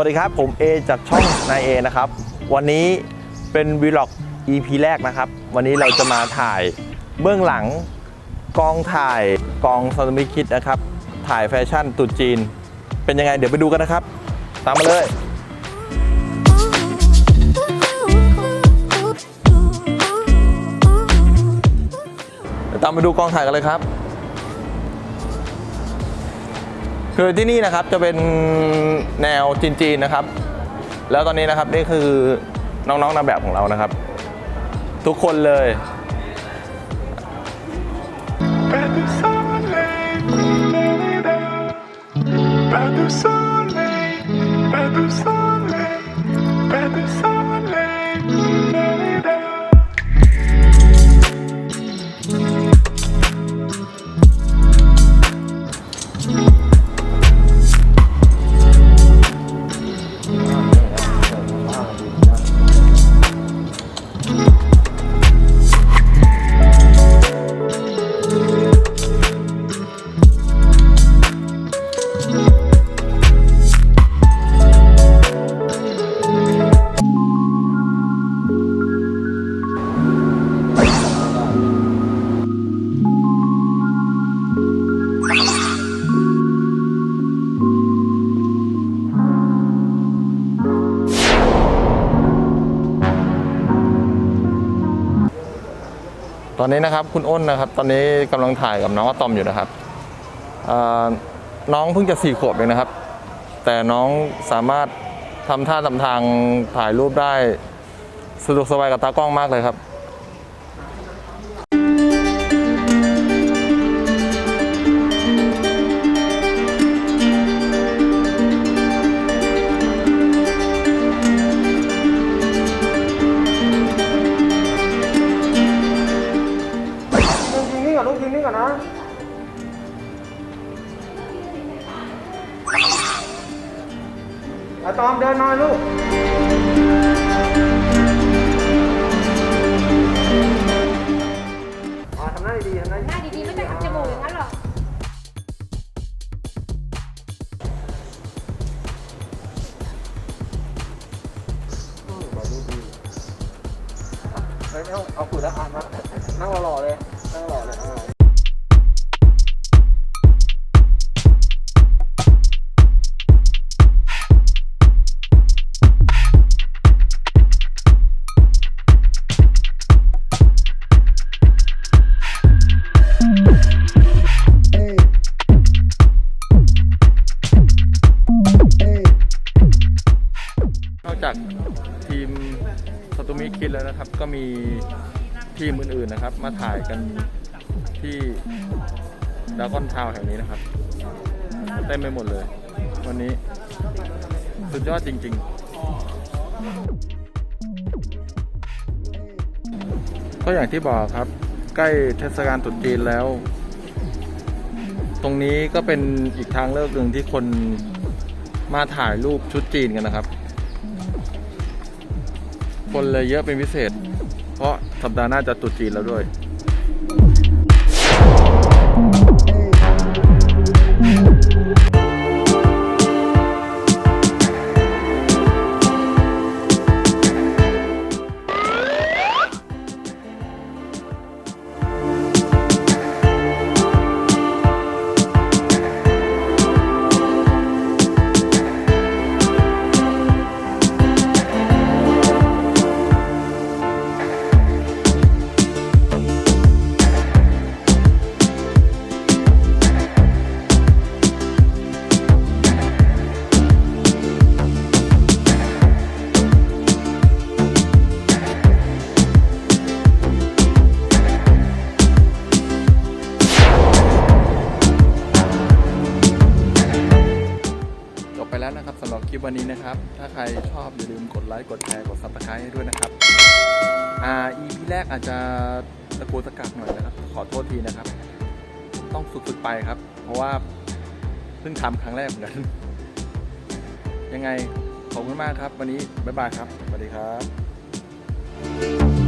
วัสดีครับผมเอจากช่องนายเอนะครับ วันนี้เป็นวีล็อก EP แรกนะครับ วันนี้เราจะมาถ่ายเบื้องหลังกองถ่ายกองซอนมิคิดนะครับ ถ่ายแฟชั่นตรุษจีน เป็นยังไงเดี๋ยวไปดูกันนะครับ ตามมาเลยตามไปดูกองถ่ายกันเลยครับ คือที่นี่นะครับจะเป็นแนวจีนๆนะครับ แล้วตอนนี้นะครับนี่คือน้องๆนางแบบของเรานะครับ ทุกคนเลยแบบดูซ่อนเลยแบบดูซ่อน ตอนนี้นะครับคุณอ้นนะครับตอนนี้กำลังถ่ายกับน้องอะตอมอยู่นะครับน้องเพิ่งจะสี่ขวบเองนะครับ แต่น้องสามารถทำท่าทำทางถ่ายรูปได้สะดวกสบายกับตากล้องมากเลยครับ กยิงนี่ก่อนลูกยิงนี่ก่อนนะอะตอมเดินหน่อยลูกอ่าทำหน้าดีๆทำหน้าหน้าดีๆไม่ต้องทำจมูกอย่างนั้นหรอกเฮ้ยไม่ต้องเอาขุดแล้วอ่านมานั่งหล่อๆเลย นั่งหล่อเลยอ่านอกจากทีมสตูมิคิดแล้วนะครับ ก็มี ทีมอื่นๆนะครับ มาถ่ายกันที่ดากอนทาวแห่งนี้นะครับเต็มไปหมดเลย วันนี้สุดยอดจริง ๆ ก็อย่างที่บอกครับ ใกล้เทศกาลตรุษจีนแล้ว ตรงนี้ก็เป็นอีกทางเลือกหนึ่งที่คนมาถ่ายรูปชุดจีนกันนะครับ คนเลยเยอะเป็นพิเศษ เพราะสัปดาห์หน้าจะตรุษจีนแล้วด้วย ไปแล้วนะครับสำหรับคลิปวันนี้นะครับ ถ้าใครชอบอย่าลืมกดไลค์กดแชร์กด subscribe ให้ด้วยนะครับอ่า EP แรกอาจจะตะโกตะกักหน่อยนะครับ ขอโทษทีนะครับ ต้องฝึกๆไปครับ เพราะว่าเพิ่งทำครั้งแรกเหมือนกันยังไงขอบคุณมากครับ วันนี้บ๊ายบายครับสวัสดีครับ